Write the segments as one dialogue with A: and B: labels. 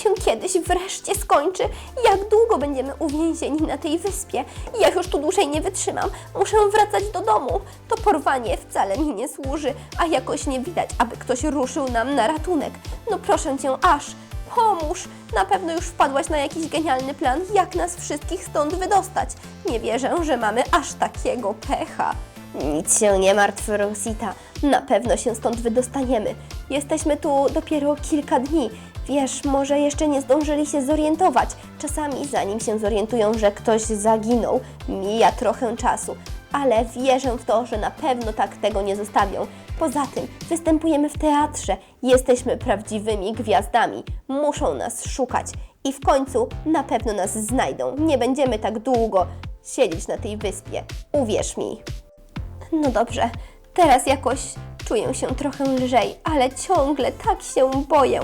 A: się kiedyś wreszcie skończy? Jak długo będziemy uwięzieni na tej wyspie? Ja już tu dłużej nie wytrzymam. Muszę wracać do domu. To porwanie wcale mi nie służy, a jakoś nie widać, aby ktoś ruszył nam na ratunek. No proszę cię, aż. Pomóż! Na pewno już wpadłaś na jakiś genialny plan, jak nas wszystkich stąd wydostać. Nie wierzę, że mamy aż takiego pecha. Nic się nie martw, Rosita. Na pewno się stąd wydostaniemy. Jesteśmy tu dopiero kilka dni. Wiesz, może jeszcze nie zdążyli się zorientować. Czasami, zanim się zorientują, że ktoś zaginął, mija trochę czasu. Ale wierzę w to, że na pewno tak tego nie zostawią. Poza tym, występujemy w teatrze. Jesteśmy prawdziwymi gwiazdami. Muszą nas szukać. I w końcu na pewno nas znajdą. Nie będziemy tak długo siedzieć na tej wyspie. Uwierz mi. No dobrze, teraz jakoś czuję się trochę lżej, ale ciągle tak się boję.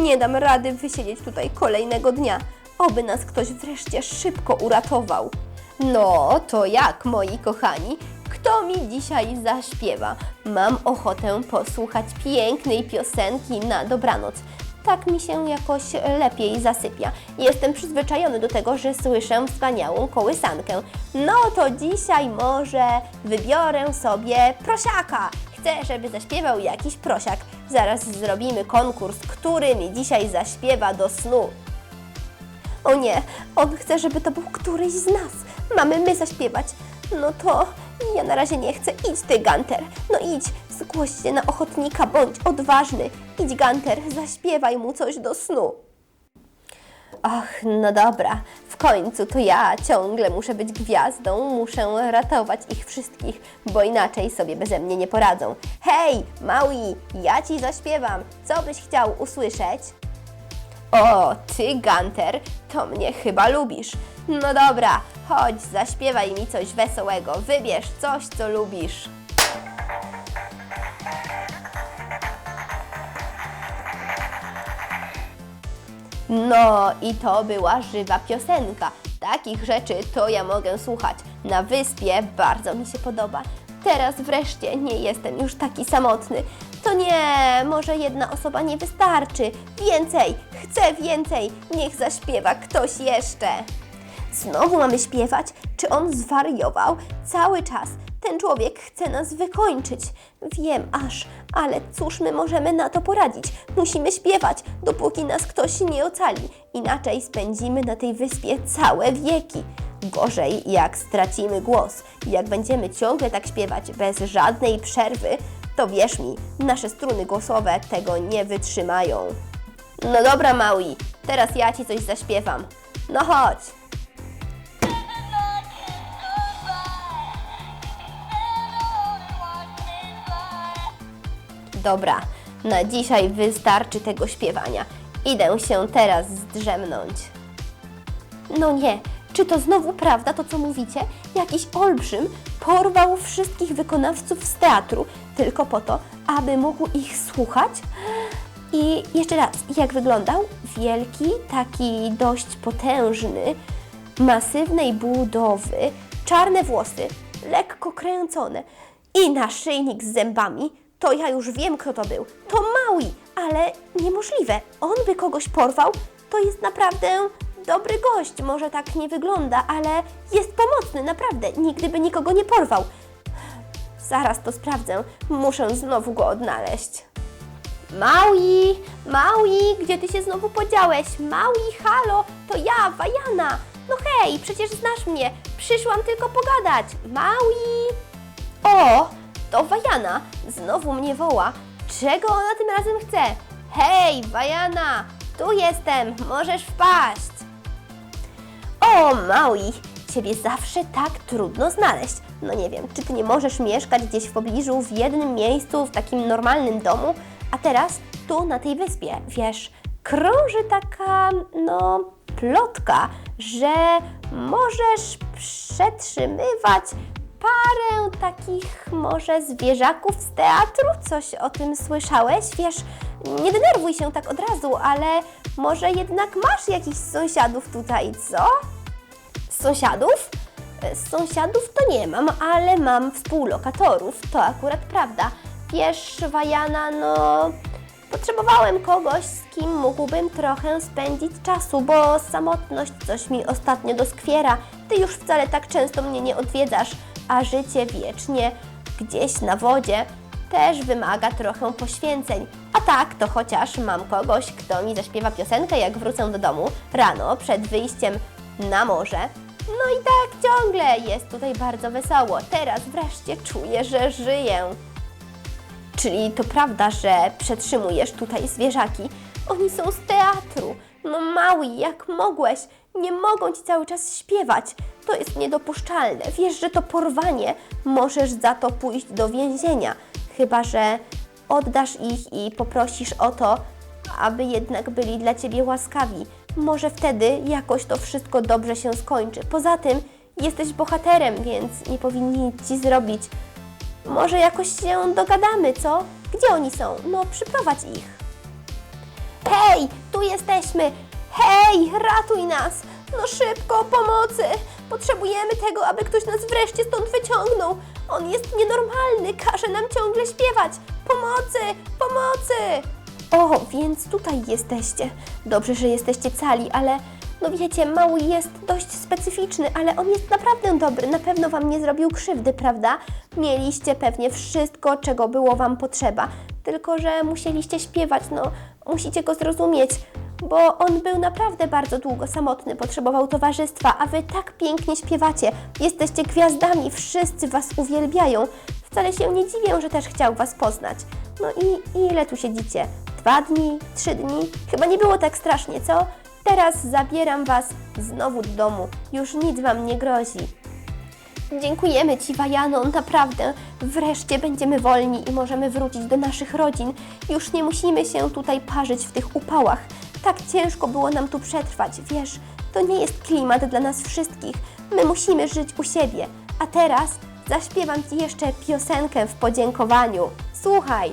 A: Nie dam rady wysiedzieć tutaj kolejnego dnia. Oby nas ktoś wreszcie szybko uratował. No, to jak, moi kochani? Kto mi dzisiaj zaśpiewa? Mam ochotę posłuchać pięknej piosenki na dobranoc. Tak mi się jakoś lepiej zasypia. Jestem przyzwyczajony do tego, że słyszę wspaniałą kołysankę. No to dzisiaj może wybiorę sobie prosiaka. Chcę, żeby zaśpiewał jakiś prosiak. Zaraz zrobimy konkurs, który mi dzisiaj zaśpiewa do snu. O nie, on chce, żeby to był któryś z nas. Mamy my zaśpiewać. No to ja na razie nie chcę. Idź ty, Ganter. No idź, zgłoś się na ochotnika, bądź odważny. Idź, Ganter, zaśpiewaj mu coś do snu. Ach, no dobra, w końcu to ja ciągle muszę być gwiazdą, muszę ratować ich wszystkich, bo inaczej sobie beze mnie nie poradzą. Hej, Maui, ja ci zaśpiewam. Co byś chciał usłyszeć? O, ty, Ganter, to mnie chyba lubisz. No dobra, chodź, zaśpiewaj mi coś wesołego. Wybierz coś, co lubisz. No i to była żywa piosenka. Takich rzeczy to ja mogę słuchać. Na wyspie bardzo mi się podoba. Teraz wreszcie nie jestem już taki samotny. To nie, może jedna osoba nie wystarczy. Więcej, chcę więcej. Niech zaśpiewa ktoś jeszcze. Znowu mamy śpiewać? Czy on zwariował? Cały czas ten człowiek chce nas wykończyć. Wiem aż, ale cóż my możemy na to poradzić? Musimy śpiewać, dopóki nas ktoś nie ocali. Inaczej spędzimy na tej wyspie całe wieki. Gorzej, jak stracimy głos. Jak będziemy ciągle tak śpiewać bez żadnej przerwy, to wierz mi, nasze struny głosowe tego nie wytrzymają. No dobra, Maui, teraz ja ci coś zaśpiewam. No chodź. Dobra, na dzisiaj wystarczy tego śpiewania. Idę się teraz zdrzemnąć. No nie, czy to znowu prawda to, co mówicie? Jakiś olbrzym porwał wszystkich wykonawców z teatru tylko po to, aby mógł ich słuchać? I jeszcze raz, jak wyglądał? Wielki, taki dość potężny, masywnej budowy, czarne włosy, lekko kręcone i naszyjnik z zębami. To ja już wiem, kto to był. To Maui, ale niemożliwe. On by kogoś porwał? To jest naprawdę dobry gość. Może tak nie wygląda, ale jest pomocny, naprawdę. Nigdy by nikogo nie porwał. Zaraz to sprawdzę. Muszę znowu go odnaleźć. Maui, Maui, gdzie ty się znowu podziałeś? Maui, halo, to ja, Wajana. No hej, przecież znasz mnie. Przyszłam tylko pogadać. Maui. O, to Wajana. Znowu mnie woła. Czego ona tym razem chce? Hej, Wajana, tu jestem. Możesz wpaść. O, Maui, ciebie zawsze tak trudno znaleźć. No nie wiem, czy ty nie możesz mieszkać gdzieś w pobliżu, w jednym miejscu, w takim normalnym domu, a teraz tu na tej wyspie, wiesz, krąży taka, no, plotka, że możesz przetrzymywać parę takich może zwierzaków z teatru? Coś o tym słyszałeś? Wiesz, nie denerwuj się tak od razu, ale może jednak masz jakichś sąsiadów tutaj, co? Sąsiadów? E, Sąsiadów to nie mam, ale mam współlokatorów, to akurat prawda. Wiesz, Wajana, no Potrzebowałem kogoś, z kim mógłbym trochę spędzić czasu, bo samotność coś mi ostatnio doskwiera. Ty już wcale tak często mnie nie odwiedzasz, a życie wiecznie gdzieś na wodzie też wymaga trochę poświęceń. A tak, to chociaż mam kogoś, kto mi zaśpiewa piosenkę, jak wrócę do domu rano przed wyjściem na morze. No i tak ciągle jest tutaj bardzo wesoło. Teraz wreszcie czuję, że żyję. Czyli to prawda, że przetrzymujesz tutaj zwierzaki? Oni są z teatru. No mały, jak mogłeś? Nie mogą ci cały czas śpiewać. To jest niedopuszczalne. Wiesz, że to porwanie. Możesz za to pójść do więzienia. Chyba, że oddasz ich i poprosisz o to, aby jednak byli dla ciebie łaskawi. Może wtedy jakoś to wszystko dobrze się skończy. Poza tym jesteś bohaterem, więc nie powinni ci zrobić. Może jakoś się dogadamy, co? Gdzie oni są? No, przyprowadź ich. Hej, tu jesteśmy! Hej, ratuj nas! No szybko, pomocy! Potrzebujemy tego, aby ktoś nas wreszcie stąd wyciągnął. On jest nienormalny, każe nam ciągle śpiewać. Pomocy, pomocy! O, więc tutaj jesteście. Dobrze, że jesteście cali, ale no wiecie, mały jest dość specyficzny, ale on jest naprawdę dobry. Na pewno wam nie zrobił krzywdy, prawda? Mieliście pewnie wszystko, czego było wam potrzeba. Tylko, że musieliście śpiewać, no musicie go zrozumieć, bo on był naprawdę bardzo długo samotny, potrzebował towarzystwa, a wy tak pięknie śpiewacie. Jesteście gwiazdami, wszyscy was uwielbiają. Wcale się nie dziwię, że też chciał was poznać. No i ile tu siedzicie? Dwa dni? Trzy dni? Chyba nie było tak strasznie, co? Teraz zabieram was znowu do domu. Już nic wam nie grozi. Dziękujemy Ci, Wajano, naprawdę. Wreszcie będziemy wolni i możemy wrócić do naszych rodzin. Już nie musimy się tutaj parzyć w tych upałach. Tak ciężko było nam tu przetrwać, wiesz, to nie jest klimat dla nas wszystkich. My musimy żyć u siebie. A teraz zaśpiewam Ci jeszcze piosenkę w podziękowaniu. Słuchaj.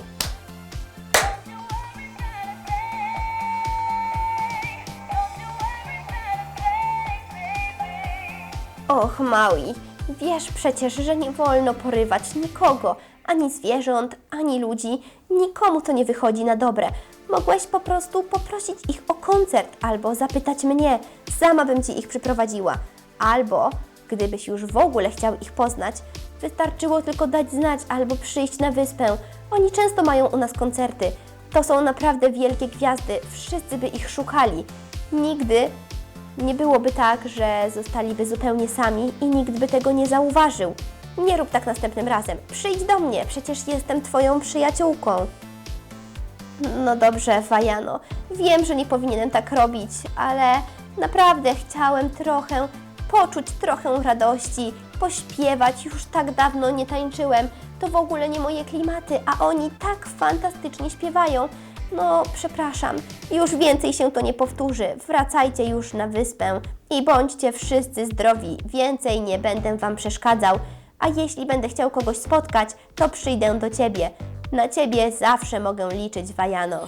A: Och, Maui, wiesz przecież, że nie wolno porywać nikogo, ani zwierząt, ani ludzi. Nikomu to nie wychodzi na dobre. Mogłeś po prostu poprosić ich o koncert albo zapytać mnie. Sama bym ci ich przyprowadziła. Albo, gdybyś już w ogóle chciał ich poznać, wystarczyło tylko dać znać albo przyjść na wyspę. Oni często mają u nas koncerty. To są naprawdę wielkie gwiazdy, wszyscy by ich szukali. Nigdy nie byłoby tak, że zostaliby zupełnie sami i nikt by tego nie zauważył. Nie rób tak następnym razem. Przyjdź do mnie, przecież jestem Twoją przyjaciółką. No dobrze, Fajano. Wiem, że nie powinienem tak robić, ale naprawdę chciałem trochę poczuć trochę radości, pośpiewać. Już tak dawno nie tańczyłem. To w ogóle nie moje klimaty, a oni tak fantastycznie śpiewają. No, przepraszam, już więcej się to nie powtórzy. Wracajcie już na wyspę i bądźcie wszyscy zdrowi. Więcej nie będę Wam przeszkadzał. A jeśli będę chciał kogoś spotkać, to przyjdę do Ciebie. Na Ciebie zawsze mogę liczyć, Wajano.